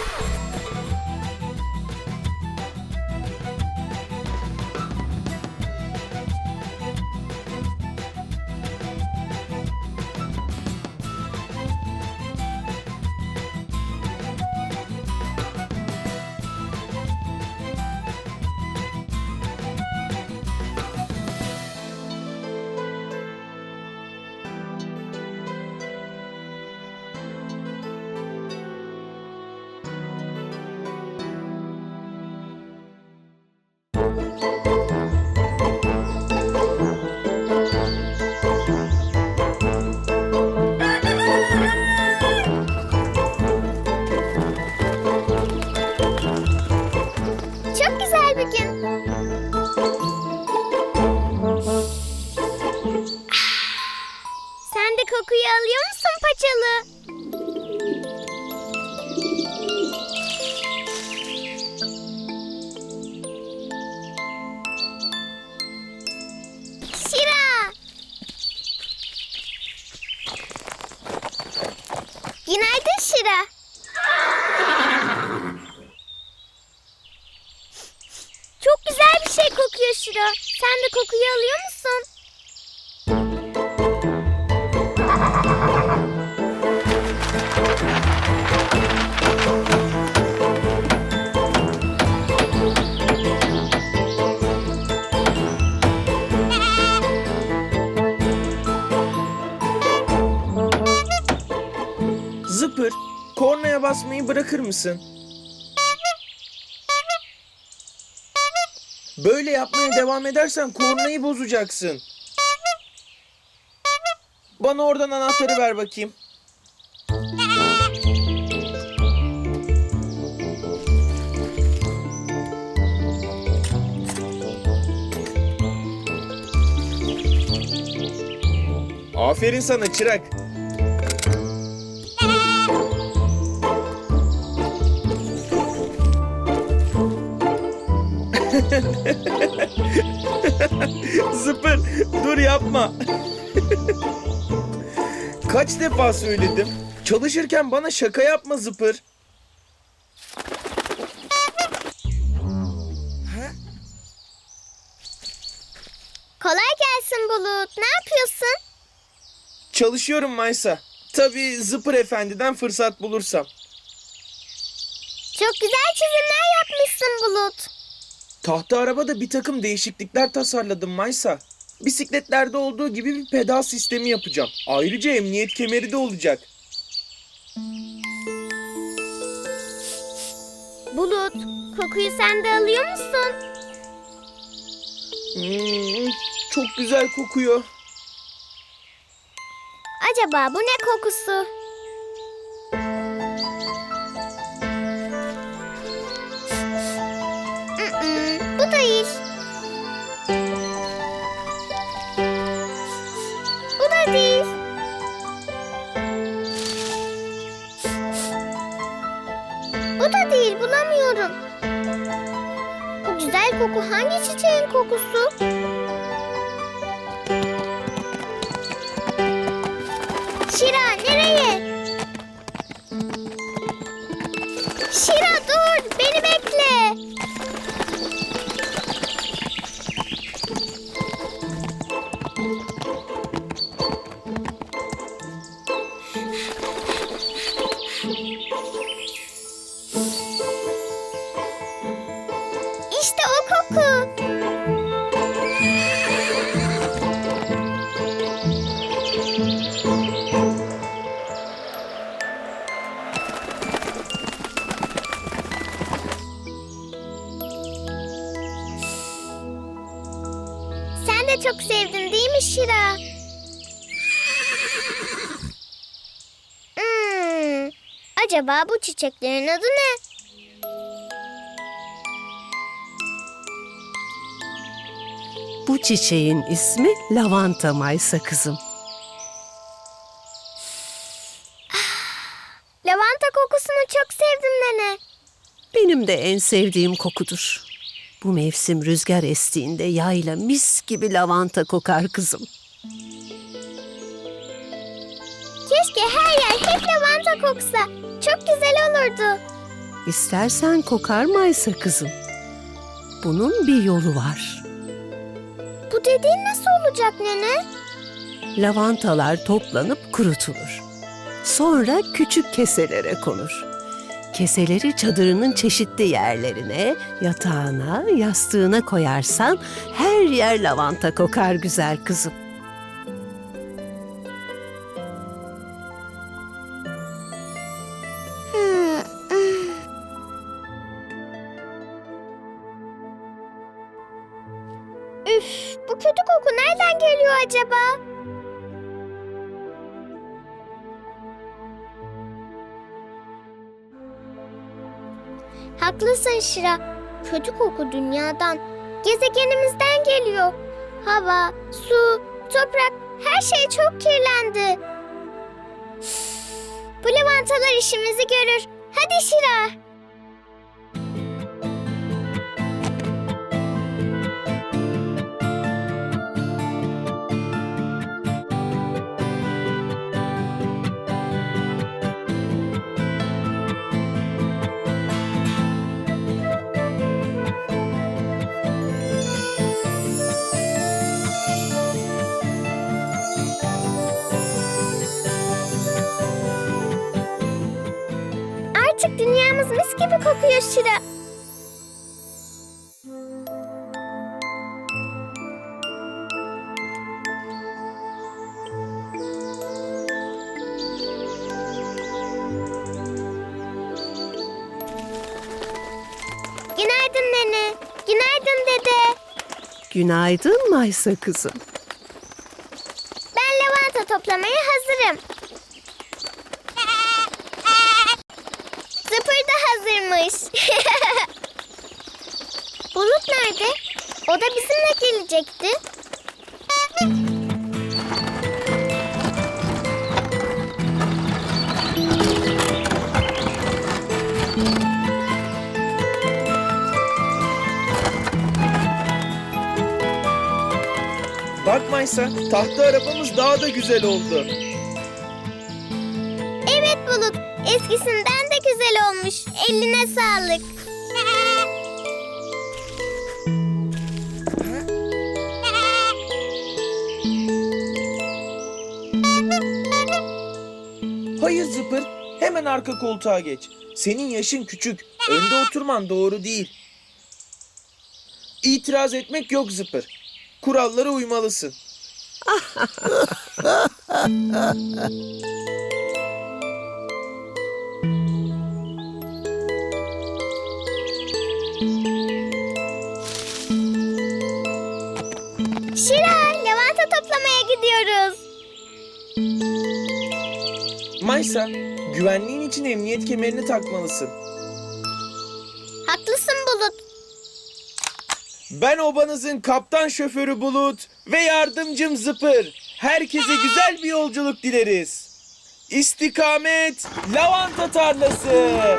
Yeah. Şiro. Sen de kokuyu alıyor musun? Zıpır, kornaya basmayı bırakır mısın? Böyle yapmaya devam edersen kornayı bozacaksın. Bana oradan anahtarı ver bakayım. Aferin sana çırak. Yapma. Kaç defa söyledim. Çalışırken bana şaka yapma Zıpır. Kolay gelsin Bulut. Ne yapıyorsun? Çalışıyorum Maysa. Tabii Zıpır Efendi'den fırsat bulursam. Çok güzel çizimler yapmışsın Bulut. Tahta arabada bir takım değişiklikler tasarladım Maysa. Bisikletlerde olduğu gibi bir pedal sistemi yapacağım. Ayrıca emniyet kemeri de olacak. Bulut, kokuyu sen de alıyor musun? Hmm, çok güzel kokuyor. Acaba bu ne kokusu? Bulamıyorum. Bu güzel koku hangi çiçeğin kokusu? Çok sevdin değil mi Şira? Hmm, acaba bu çiçeklerin adı ne? Bu çiçeğin ismi lavanta maysa kızım. Lavanta kokusunu çok sevdim nene. Benim de en sevdiğim kokudur. Bu mevsim rüzgar estiğinde yayla mis gibi lavanta kokar kızım. Keşke her yer hep lavanta koksa. Çok güzel olurdu. İstersen kokar Maysa kızım. Bunun bir yolu var. Bu dediğin nasıl olacak nene? Lavantalar toplanıp kurutulur. Sonra küçük keselere konur. Keseleri çadırının çeşitli yerlerine, yatağına, yastığına koyarsan her yer lavanta kokar güzel kızım. Üf, bu kötü koku nereden geliyor acaba? Haklısın Şira. Kötü koku dünyadan, gezegenimizden geliyor. Hava, su, toprak, her şey çok kirlendi. Bu lavantalar işimizi görür. Hadi Şira. Şira. Günaydın nene. Günaydın dede. Günaydın Maysa kızım. Ben lavanta toplamaya hazırım. Zıpır da hazırmış. Nerede? O da bizimle gelecekti. Bak Maysa, tahta arabamız daha da güzel oldu. Evet Bulut, eskisinden de güzel olmuş. Eline sağlık. Zıpır, hemen arka koltuğa geç. Senin yaşın küçük, önde oturman doğru değil. İtiraz etmek yok Zıpır. Kurallara uymalısın. Şira, lavanta toplamaya gidiyoruz. Maysa, güvenliğin için emniyet kemerini takmalısın. Haklısın Bulut. Ben obanızın kaptan şoförü Bulut ve yardımcım Zıpır. Herkese güzel bir yolculuk dileriz. İstikamet lavanta tarlası.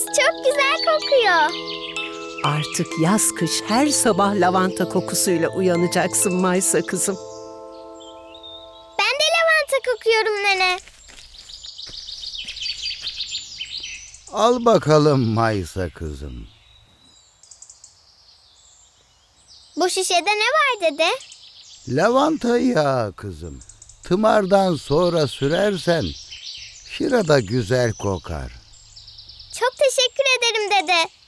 Çadırımız çok güzel kokuyor. Artık yaz kış her sabah lavanta kokusuyla uyanacaksın Maysa kızım. Ben de istiyorum nene. Al bakalım Maysa kızım. Bu şişede ne var dede? Lavanta yağı kızım. Tımardan sonra sürersen şira da güzel kokar. Çok teşekkür ederim dede.